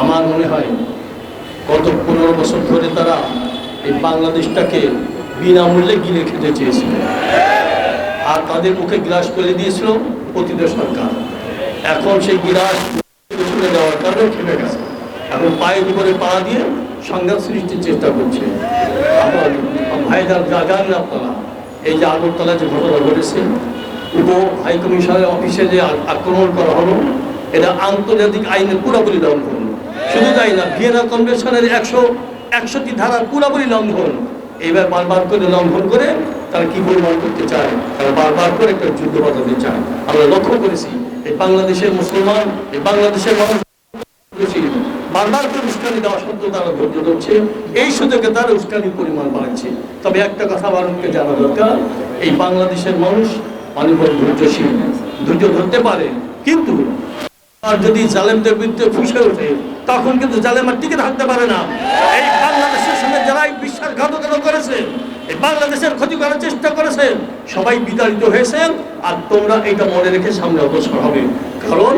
আমার মনে হয় গত পনেরো বছর ধরে তারা এই বাংলাদেশটাকে বিনামূল্যে গিলে খেতে চেয়েছিল। আর তাদের মুখে গ্লাস তুলে দিয়েছিল প্রতিদেশ সরকার। এখন সেই গিলাস তুলে দেওয়ার কারণে খেপে গেছে। এখন পায়ের উপরে পা দিয়ে সংঘাত সৃষ্টির চেষ্টা করছে। আমার ভাইদার যা জানেন আপনারা, এই যে আগরতলা যে ঘটনা ঘটেছে, উপ হাইকমিশনের অফিসে যে আক্রমণ করা হলো, এটা আন্তর্জাতিক আইনের পুরোপুরি লঙ্ঘন শুধু তাই না ভিয়েনা কনভেনশনের একশো, একশোটি ধারা পুরোপুরি লঙ্ঘন। এইবার বারবার করে লঙ্ঘন করে তারা কি পরিমাণ করতে চায়? তারা বারবার করে একটা যুদ্ধ বাঁধাতে চায়। আমরা লক্ষ্য করেছি, এই বাংলাদেশের মুসলমান, এই বাংলাদেশের মানুষ বারবার করে উস্কানি দেওয়া সত্ত্বেও তারা ধৈর্য ধরছে। এই সুযোগে তারা উস্কানির পরিমাণ বাড়াচ্ছে তবে একটা কথা ভারতকে জানা দরকার, এই বাংলাদেশের মানুষ অনেক ধৈর্যশীল। ধৈর্য ধরতে পারে, কিন্তু আর যদি জালেমদের বিরুদ্ধে ফুসে ওঠে, তখন কিন্তু জালেম টিকে থাকতে পারে না। এই বাংলাদেশের সঙ্গে যারাই বিশ্বাসঘাতকতা করেছে, এই বাংলাদেশের ক্ষতি করার চেষ্টা করেছে, সবাই বিতাড়িত হয়েছেন আর তোমরা এটা মনে রেখে সামনে অগ্রসর হবে। কারণ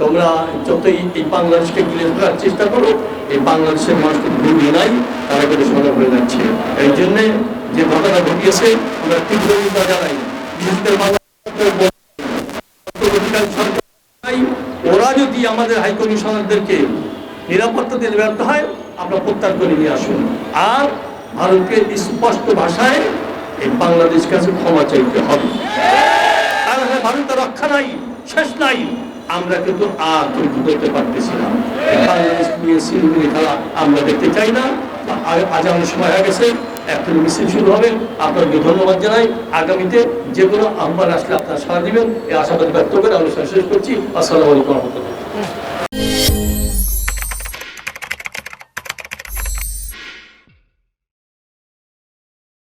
তোমরা যতই এই বাংলাদেশকে গিলে ধরার চেষ্টা করো, এই বাংলাদেশের মানুষকে ভুলিয়ে নাই, তারা কিন্তু সজাগ হয়ে যাচ্ছে। এই জন্যে যে ঘটনা ঘটিয়েছে, আমরা তীব্র জানাই। বিশেষ করে বাংলাদেশের সরকার ওরা যদি আমাদের হাই কমিশনারদেরকে নিরাপত্তা দিতে ব্যর্থ হয় আমরা প্রত্যাহার করে নিয়ে আসুন। আর ভারতকে স্পষ্ট ভাষায় এই বাংলাদেশ কাছে ক্ষমা চাইতে হবে। আর হ্যাঁ, ভারতের রক্ষা নাই শেষ নাই। আমরা কিন্তু আর ধৈর্য ধরতে পারতেছি না। বাংলাদেশ নিয়ে শিলিগুড়ি খেলা আমরা দেখতে চাই না। আজ আমার সময় হয়ে গেছে এখন মিছিল শুরু হবে। আপনাকে ধন্যবাদ জানাই। আগামীতে যে কোনো আহ্বান আসলে আপনারা সাড়া দিবেন। এই আশাবাদ ব্যক্ত করে আমরা শেষ করছি। আসসালামু আলাইকুম রহমতুল্লাহ।